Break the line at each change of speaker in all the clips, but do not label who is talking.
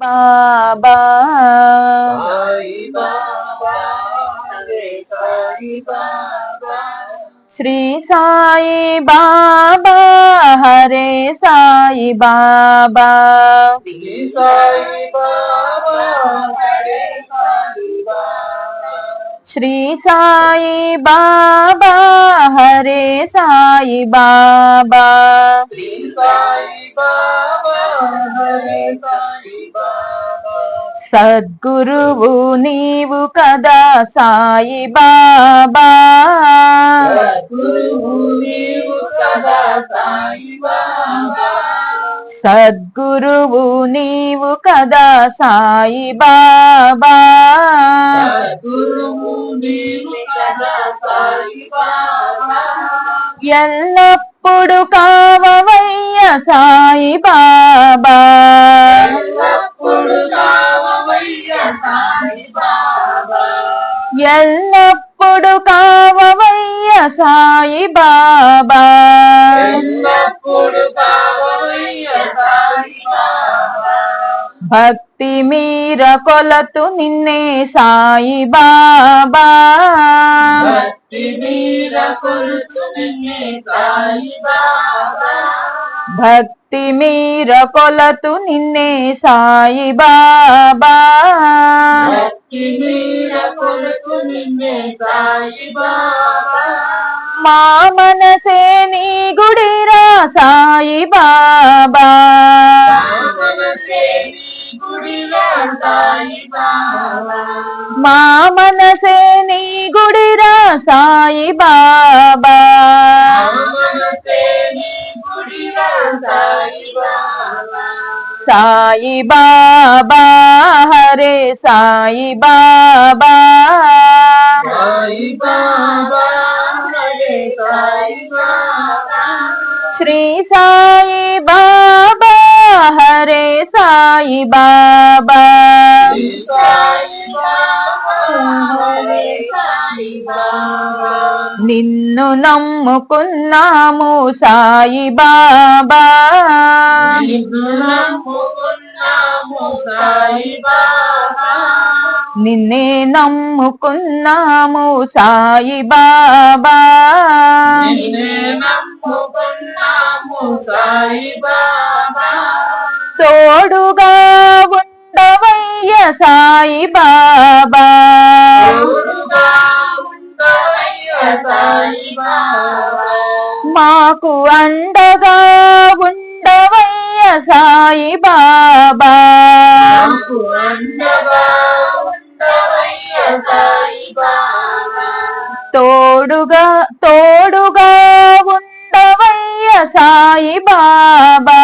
బాబా
సాయి బాబా హరే సాయి బాబా
శ్రీ సాయి బాబా హరే
శ్రీ సాయి బాబా హరే సాయి బాబా.
శ్రీ సాయి బాబా హరే సాయి బాబా. సద్గురువు నీవు కదా సాయి బాబా.
గురువు నీవు కదా సాయి బాబా.
సద్గురువు నీవు కదా సాయి బాబా.
గురువు
ఎల్లప్పుడు కావవయ్య సాయి బాబా.
ఎల్లప్పుడు కావవయ్య సాయి బాబా.
భక్తి మీర కొలతు నిన్నే సాయి బాబా.
భక్తి మీర కొలుతు నిన్నే సాయి బాబా.
మా మనసే నీ గుడిరా సాయి బాబా. మా మనసే నీ గుడిరా సాయి బాబా.
సాయి బాబా
హరే సాయి బాబా. శ్రీ సాయి బాబా. సాయి బాబా నిన్ను నమ్ముకున్నాము సాయి బాబా.
నిన్ను నమ్ముకున్నాము సాయి బాబా.
నిన్నే నమ్ముకున్నాము సాయి బాబా. తోడుగా ఉండవయ్య సాయి బాబా. మాకు అండగా ఉండవయ్య సాయి బాబా.
అండగా
తోడుగా తోడుగా ఉండవయ్య సాయి బాబా.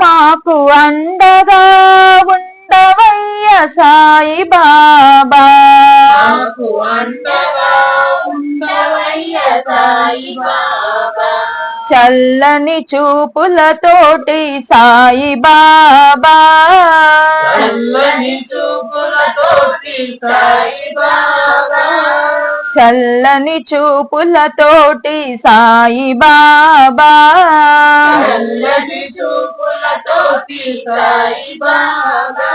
మాకు అండగా ఉండవయ్య సాయి బాబా. చల్లని చూపులతోటి సాయి బాబా.
చల్లని చూపులతోటి సాయి బాబా.
చల్లని చూపులతోటి సాయి బాబా.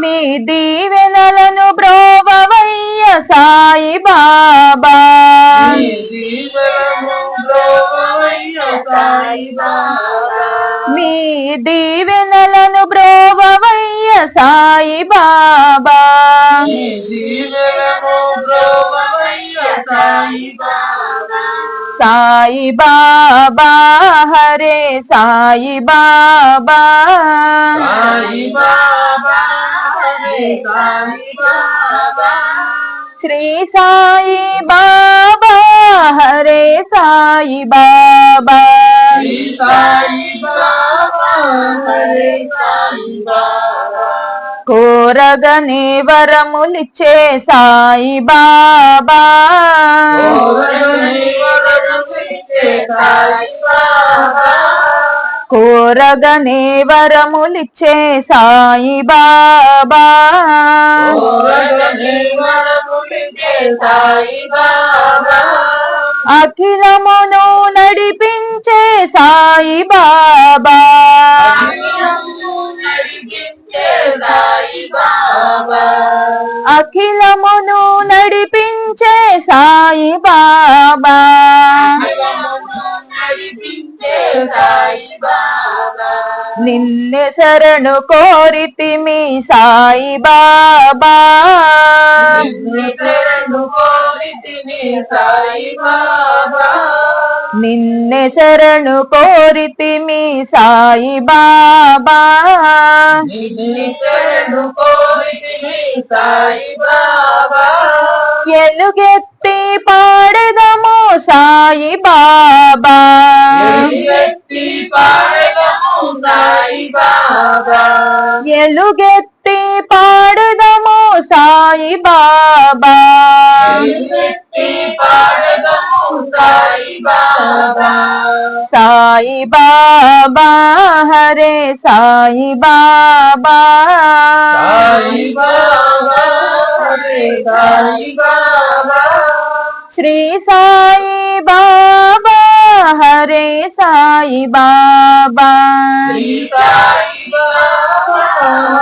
మీ దీవెనలను బ్రోవవయ్య సాయి బాబా. మీ దీవెనలను బ్రోవవయ్య సాయి బాబా.
ఈ జీవనము బ్రోవయ్య సాయి బాబా
సాయి బాబా హరే సాయి బాబా
సాయి బాబా హరే సాయి బాబా
శ్రీ సాయి బాబా హరే సాయి బాబా
శ్రీ సాయి బాబా హరే సాయి బాబా
కోరగని వరములిచ్చే సాయి బాబా కోరగని వరములిచ్చే సాయి బాబా
వరములిచ్చే సాయి బాబా
అఖిలమును నడిపించే సాయి బాబా
సాయి బాబా
అఖిలమును నడిపించే సాయి బాబా నిన్నె శరణు కోరితిమి సాయి బాబా
నిన్ను శరణు కోరితిమి సాయి బాబా
నిన్నె శరణు కోరితిమి సాయి బాబా ఎలుగెత్తి పాడెదము సాయి బాబా.
ఎలుగెత్తి పాడగము సాయి బాబా.
ఎలుగెత్తి పాడెదము సాయి బాబా.
ఎలుగెత్తి పాడగము సాయి బాబా.
సాయి బాబా హరే సాయి బాబా.
సాయి బాబా. హరే సాయి బాబా
శ్రీ సాయి బాబా హరే సాయి బాబా
శ్రీ సాయి బాబా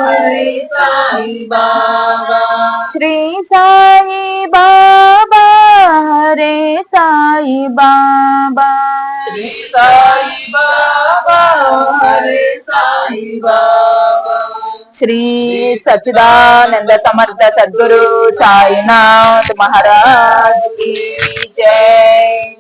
హరే సాయి బాబా
శ్రీ సాయి బాబా హరే సాయి బాబా
శ్రీ సాయి
श्री सचिदानंद समर्थ सद्गुरु साईनाथ महाराज की जय।